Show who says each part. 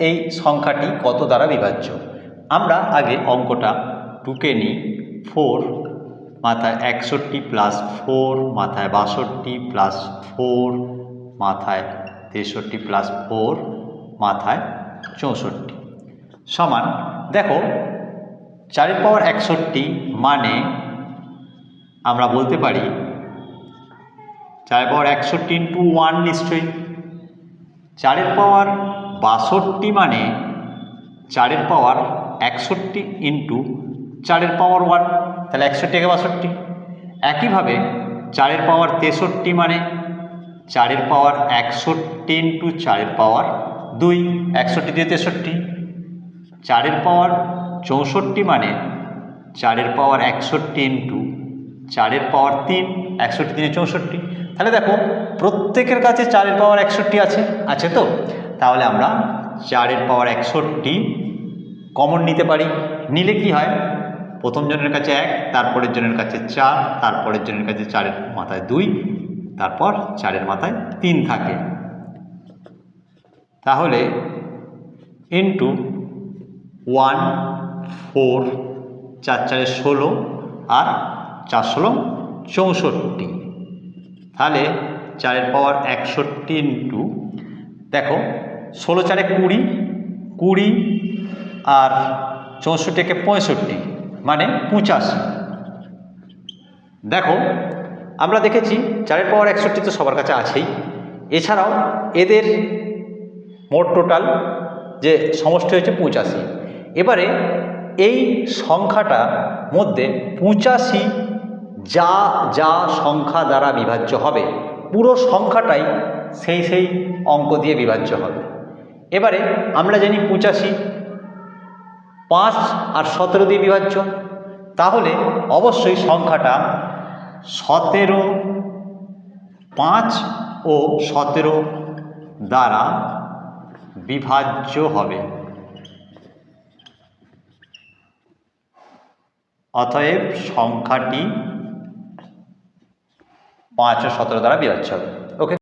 Speaker 1: এই সংখ্যাটি কত দ্বারা বিভাজ্য? আমরা আগে অঙ্কটা টুকে নিই। ফোর মাথায় একষট্টি প্লাস ফোর মাথায় বাষট্টি প্লাস ফোর মাথায় তেষট্টি প্লাস ফোর মাথায় চৌষট্টি। সমান, দেখো, চারের পাওয়ার একষট্টি মানে আমরা বলতে পারি চারের পাওয়ার একষট্টি ইন্টু ওয়ান নিশ্চয়ই। চারের পাওয়ার বাষট্টি মানে চারের পাওয়ার একষট্টি ইন্টু চারের পাওয়ার ওয়ান তাহলে একষট্টি একে বাষট্টি। একইভাবে চারের পাওয়ার তেষট্টি মানে চারের পাওয়ার একষট্টি ইন্টু চারের পাওয়ার দুই, একষট্টি দিয়ে তেষট্টি। চারের পাওয়ার চৌষট্টি মানে চারের পাওয়ার একষট্টি ইন্টু চারের পাওয়ার তিন, একষট্টি তিনে চৌষট্টি। তাহলে দেখো প্রত্যেকের কাছে চারের পাওয়ার একষট্টি আছে আছে তো? তাহলে আমরা চারের পাওয়ার একষট্টি কমন নিতে পারি। নিলে কি হয়? প্রথম জনের কাছে এক, তারপরের জনের কাছে চার, তারপরের জনের কাছে চারের মাথায় দুই, তারপর চারের মাথায় তিন থাকে। তাহলে ইন্টু ওয়ান ফোর চার চারে ষোলো আর চার ষোলো চৌষট্টি। তাহলে চারের পাওয়ার একষট্টি ইন্টু দেখো ষোলো চারে কুড়ি কুড়ি আর চৌষট্টিকে পঁয়ষট্টি মানে পঁচাশি। দেখো, আমরা দেখেছি চারের পাওয়ার একষট্টি তো সবার কাছে আছেই। এছাড়াও এদের মোট টোটাল যে সমষ্টি হয়েছে পঁচাশি। এবারে এই সংখ্যাটা মধ্যে পঁচাশি যা যা সংখ্যা দ্বারা বিভাজ্য হবে, পুরো সংখ্যাটাই সেই সেই অঙ্ক দিয়ে বিভাজ্য হবে। এবারে আমরা জানি পঁচাশি, পাঁচ আর সতেরো দিয়ে বিভাজ্য। তাহলে অবশ্যই সংখ্যাটা সতেরো, পাঁচ ও সতেরো দ্বারা বিভাজ্য হবে। অতএব সংখ্যাটি পাঁচ ও সতেরো দ্বারা বিভাজ্য হবে।